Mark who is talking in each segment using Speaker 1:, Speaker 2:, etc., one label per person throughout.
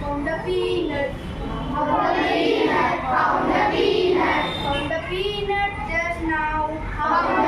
Speaker 1: from the peanut. From the peanut, from the peanut. From the peanut just now.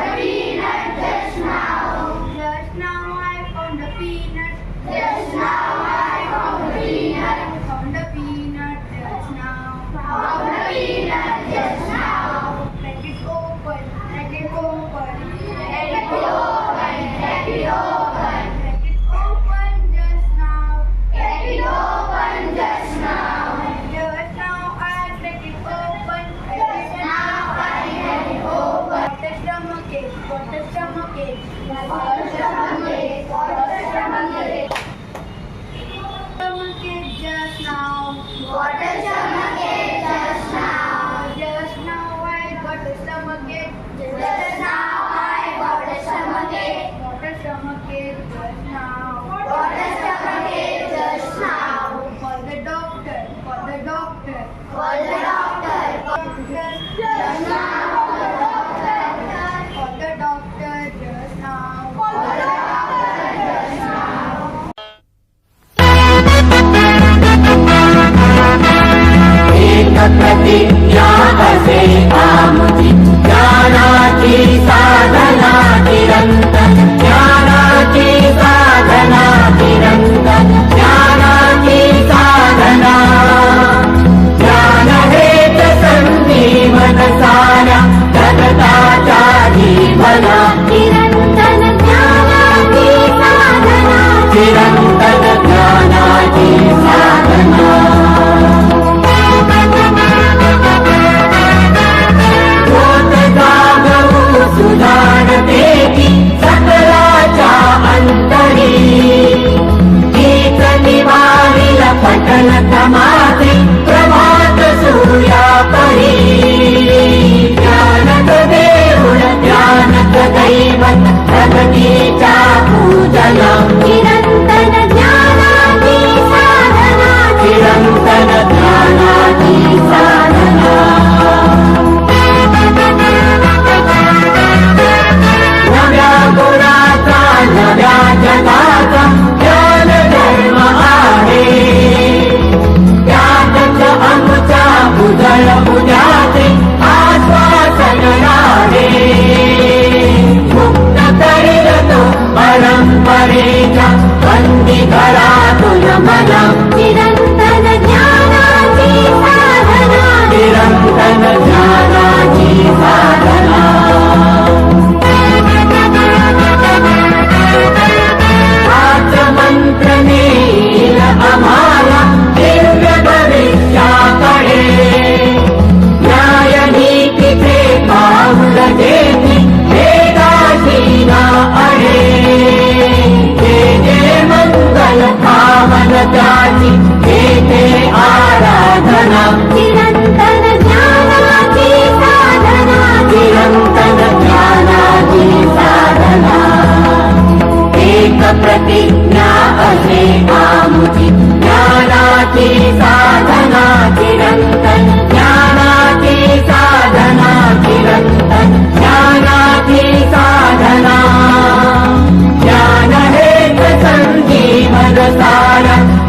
Speaker 2: जगताय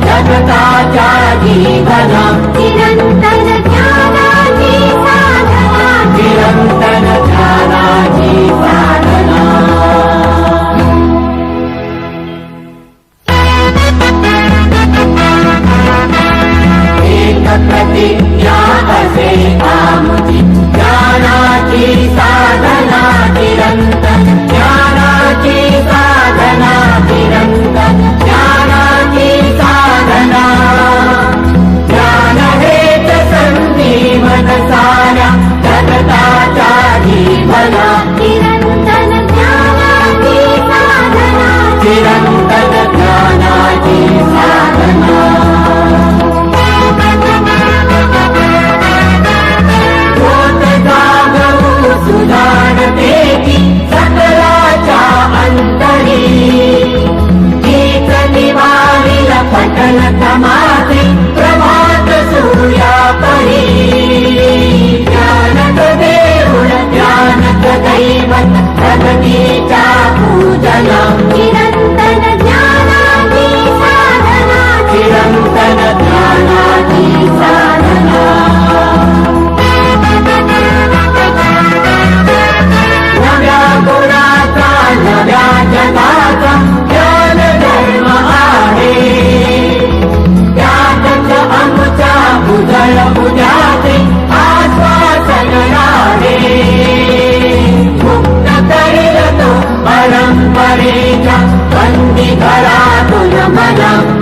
Speaker 2: जगताय जीवनम् కళాకుల మనం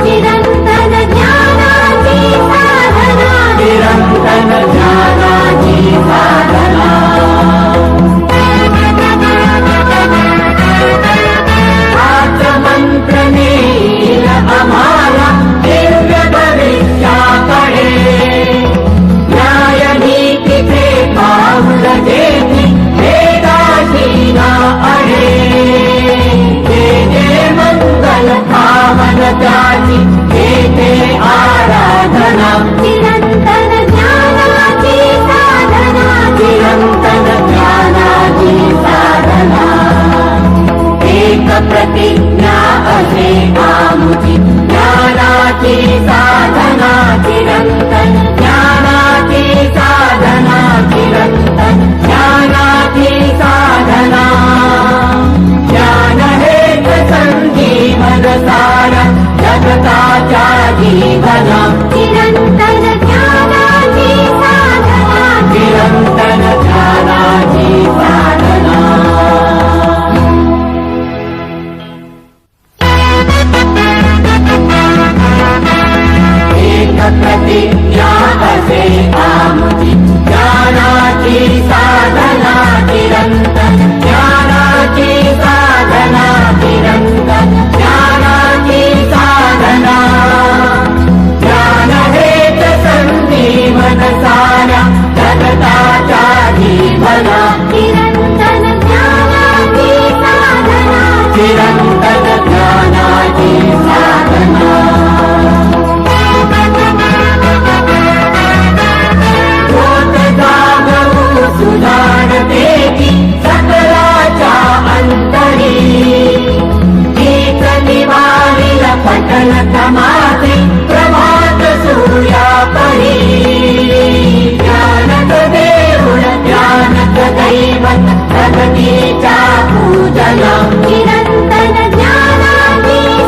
Speaker 2: दैवत प्रगतीच्या
Speaker 3: पूजना
Speaker 4: चिरंतन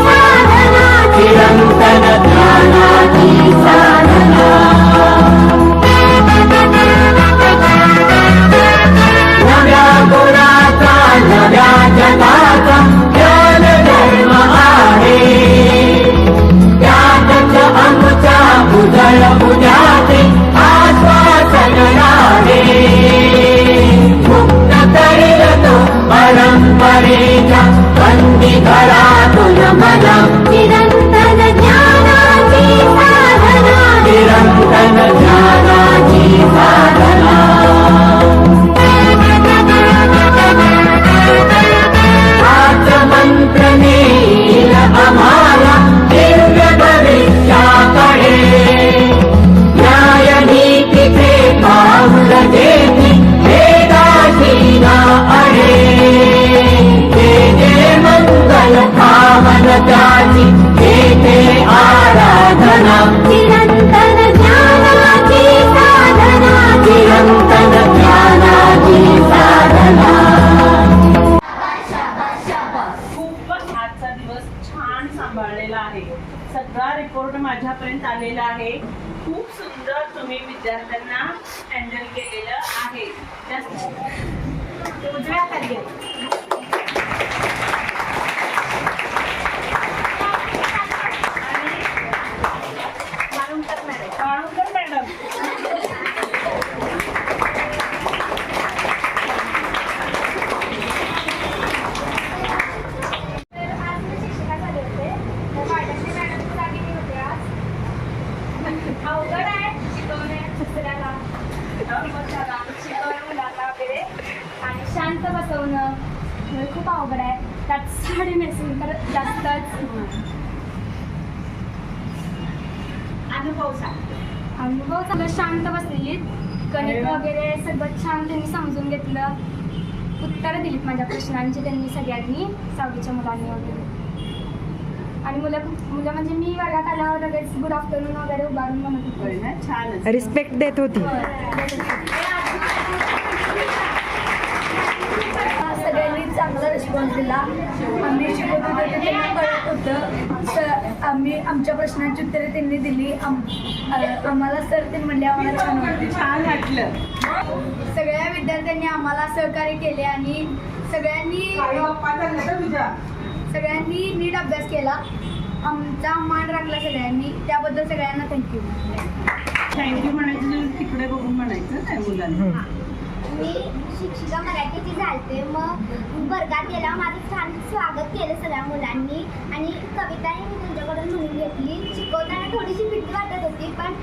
Speaker 4: साधना
Speaker 3: चिरंतन ज्ञानाची साधना नव्या गुणाचा नव्या जगाचा ज्ञान धर्म आहे त्यातच आमच्या उजळ
Speaker 5: Everybody. छान
Speaker 6: त्यांनी समजून घेतलं. उत्तरं दिलीत माझ्या प्रश्नांची त्यांनी सगळ्यांनी सावलीच्या मुलांनी वगैरे. आणि मुलं मुलं म्हणजे मी वर्गात आल्यावर लगेच गुड आफ्टरनून वगैरे उभारून म्हणत होते.
Speaker 5: ना? छानच.
Speaker 7: रिस्पेक्ट देत होती.
Speaker 1: चांगला रिस्पॉन्स दिला. आम्ही शिकवत होतो ते त्यांना कळत होतं. स आम्ही आमच्या प्रश्नांची उत्तरे त्यांनी दिली. आम आम्हाला सर ते म्हणले आम्हाला छान वाटलं.
Speaker 5: छान वाटलं.
Speaker 6: सगळ्या विद्यार्थ्यांनी आम्हाला सहकार्य केले आणि
Speaker 8: सगळ्यांनी सगळ्यांनी नीट अभ्यास केला. आमचा मान राखला सगळ्यांनी. त्याबद्दल सगळ्यांना थँक्यू
Speaker 9: थँक्यू म्हणायचं तिकडे बघून म्हणायचं त्या मुलांना.
Speaker 10: मी शिक्षिका मराठीची झालते. मग वर्गात गेल्यावर माझं छान स्वागत केलं सगळ्या मुलांनी. आणि कविताही मी त्यांच्याकडून म्हणून घेतली. शिकवताना थोडीशी भीती वाटत होती पण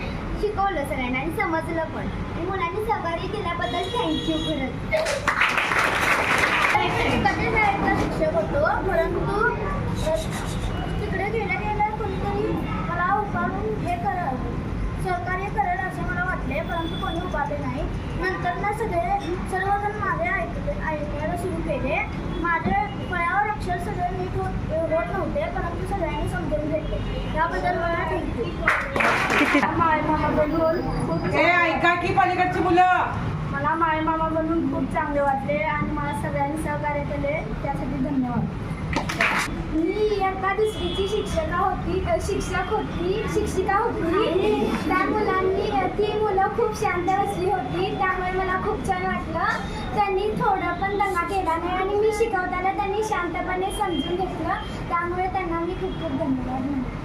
Speaker 10: शिकवलं सगळ्यांना आणि समजलं पण. मुलांनी सहकार्य केल्याबद्दल थँक्यू खरंच. शिक्षक होतो? परंतु अ, तिकडे गेल्या गेल्या कोणीतरी मला उभारून हे करत सहकार्य करेल असं मला वाटले परंतु कोणी उभारले नाही. नंतर ना सगळे सर्वजण माझे ऐकले ऐकायला सुरू केले. माझे फळ्यावर अक्षर सगळे नीट होत होत नव्हते परंतु सगळ्यांनी समजून घेतले. त्याबद्दल मला थँक्यू मामा बनून खूप
Speaker 9: ऐका की पलीकडची मुलं?
Speaker 10: मला माय मामा बनून खूप चांगले वाटले आणि मला सगळ्यांनी सहकार्य केले. त्यासाठी धन्यवाद. मी इयत्ता दुसरीची शिक्षका होती शिक्षक होती शिक्षिका होती. त्या मुलांनी ती मुलं खूप शांत बसली होती. त्यामुळे मला खूप छान वाटलं. त्यांनी थोडा पण दंगा केला नाही आणि मी शिकवताना त्यांनी शांतपणे समजून घेतलं. त्यामुळे त्यांना मी खूप खूप धन्यवाद म्हणते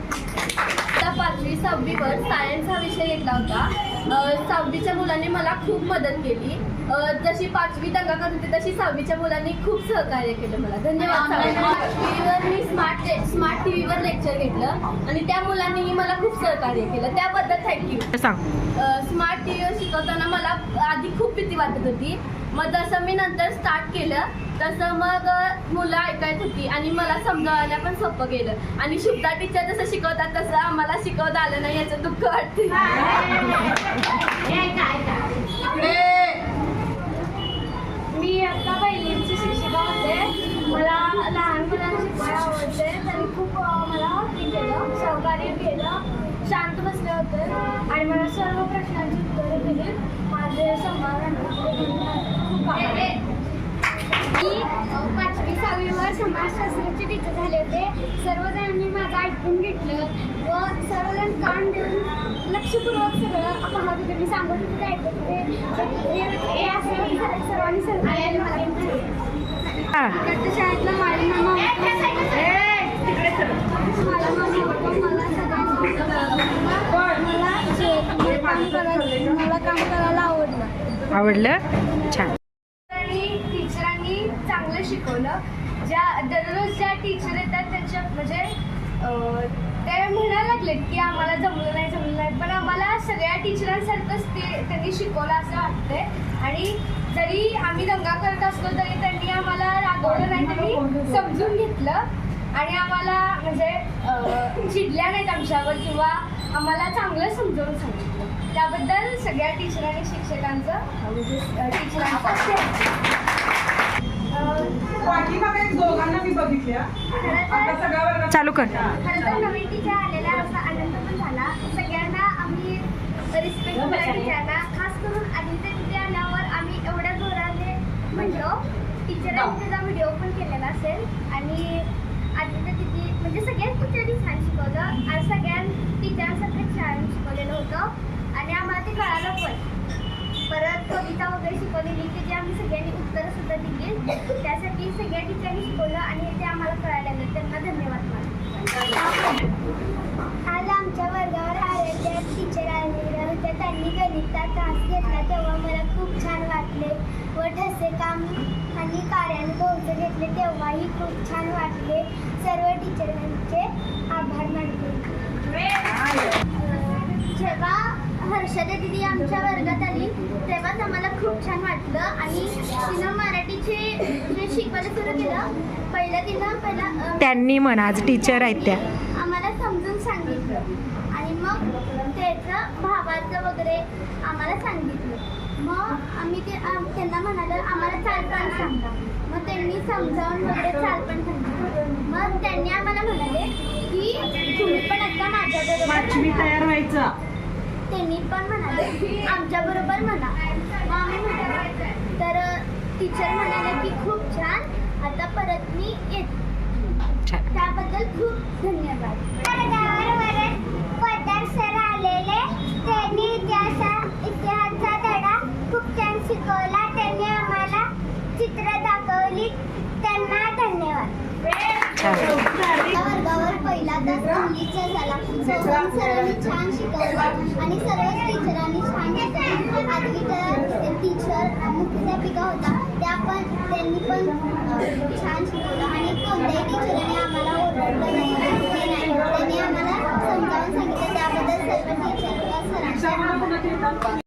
Speaker 8: आता पाचवी सहावीवर सायन्स हा विषय घेतला होता. सहावीच्या मुलांनी मला खूप मदत केली. जशी पाचवी दंगा करत होती तशी सहावीच्या मुलांनी खूप सहकार्य केलं मला. धन्यवाद पाचवीवर मी स्मार्ट स्मार्ट टी व्हीवर लेक्चर घेतलं आणि त्या मुलांनीही मला खूप सहकार्य केलं. त्याबद्दल थँक्यू स्मार्ट टी व्हीवर शिकवताना मला आधी खूप भीती वाटत होती. मग जसं मी नंतर स्टार्ट केलं तसं मग मुलं ऐकायत होती आणि मला समजावायला पण सोपं गेलं. आणि शुभदा टीचर जसं शिकवतात तसं आम्हाला शिकवता आलं नाही याचं दुःख वाटते
Speaker 10: मी आता पहिलीची शिक्षिका होते. मला लहान मुलांना शिकवायला आवडते. त्यांनी खूप मला हे केलं सहकार्य केलं. शांत बसले होते. आणि मला सर्व प्रश्नांची उत्तरे दिली. माझे समाधान खूप पाचवी सहावीवर समाजशास्त्राचे टीचर झाले होते सर्वजणांनी माझं ऐकून घेतलं व सर्वजण कान देऊन लक्षपूर्वक सगळं होते मी सांगत होते ते ऐकत होते हे- हे सर्वांनी सहकार्य मला शाळेतला माझी मामा माझा मामा मला सगळ्यांनी मला जे- काम करायला मला काम करायला आवडलं
Speaker 7: आवडलं छान
Speaker 8: आणि टीचरांनी चांगलं शिकवलं ज्या दररोज ज्या टीचर येतात त्यांच्या म्हणजे ते म्हणायला लागलेत की आम्हाला जमलं नाही जमलं नाही. पण आम्हाला सगळ्या टीचरांसारखंच ते त्यांनी शिकवलं असं वाटतंय. आणि जरी आम्ही दंगा करत असलो तरी त्यांनी आम्हाला रागवलं नाही त्यांनी समजून घेतलं. आणि आम्हाला म्हणजे चिडल्या नाहीत आमच्यावर किंवा आम्हाला चांगलं समजावून सांगितलं. त्याबद्दल सगळ्या टीचरांनी शिक्षकांचं म्हणजे टीचरांचं
Speaker 9: पाठीमागे दोघांना मी बघितल्या. आता सगळ्या वर्गात
Speaker 7: चालू कर.
Speaker 10: खरं तर नवीन टीचर आलेला असा आनंद पण झाला. सगळ्यांना आम्ही रिस्पेक्ट केला टीचरना खास करून आदित्य तिथे आल्यावर आम्ही एवढ्या जोराने म्हणलो टीचरांनी त्याचा व्हिडिओ पण केलेला असेल आणि आदित्य तिथे म्हणजे सगळ्याच टीचरनी छान शिकवलं. आणि सगळ्या टीचरांसारखं छान शिकवलेलं होतं. आणि आम्हाला ते कळालं पण. परत कविता वगैरे शिकवलेली की जे आम्ही सगळ्यांनी उत्तरं सुद्धा दिली त्यासाठी सगळ्या टीचरांनी शिकवलं आणि ते आम्हाला कळायला लागलं त्यांना धन्यवाद आज आमच्या वर्गावर आरोग्य टीचर आलेल्या होत्या त्यांनी गणितचा तास घेतला तेव्हा मला खूप छान वाटले. व ठसे काम आणि कार्यानुभव घेतले तेव्हाही खूप छान वाटले. सर्व टीचरांचे आभार मानते. जेव्हा हर्षदा दिदी आमच्या वर्गात आली. तेव्हाच आम्हाला खूप छान वाटलं आणि तिनं मराठीचे जे शिकवायला सुरू केलं पहिलं तिनं पहिला
Speaker 7: त्यांनी म्हणा आज टीचर आहेत त्या.
Speaker 10: आम्हाला समजून सांगितलं. आणि मग त्याचं भावाचं वगैरे आम्हाला सांगितलं. मग आम्ही ते त्यांना म्हणालो आम्हाला चालपण सांगा. मग त्यांनी समजावून वगैरे चालपण सांगितलं. मग त्यांनी आम्हाला म्हणाले की तुम्ही पण आता माझ्याबरोबर म्हणा.
Speaker 9: तयार व्हायचं.
Speaker 10: त्यांनी पण म्हणाले आमच्या बरोबर म्हणा. मग आम्ही म्हणालो तर टीचर म्हणाले की खूप छान. आता परत मी येते. त्याबद्दल खूप धन्यवाद. सर आलेले. त्यांनी इतिहासा इतिहासचा धडा खूप छान शिकवला. त्यांनी आम्हाला चित्र दाखवली. त्यांना धन्यवाद. वर्गावर पहिला तास इंग्लिशचा झाला. सोहम सरांनी छान आणि सर्वच टीचरांनी छान शिकवलं तर टीचर मुख्याध्यापिका होता त्या पण त्यांनी पण छान शिकवलं. आणि कोणत्याही टीचरांनी आम्हाला ओरडलं नाही त्यांनी आम्हाला समजावून सांगितलं. त्याबद्दल सर्व टीचर सरांच्या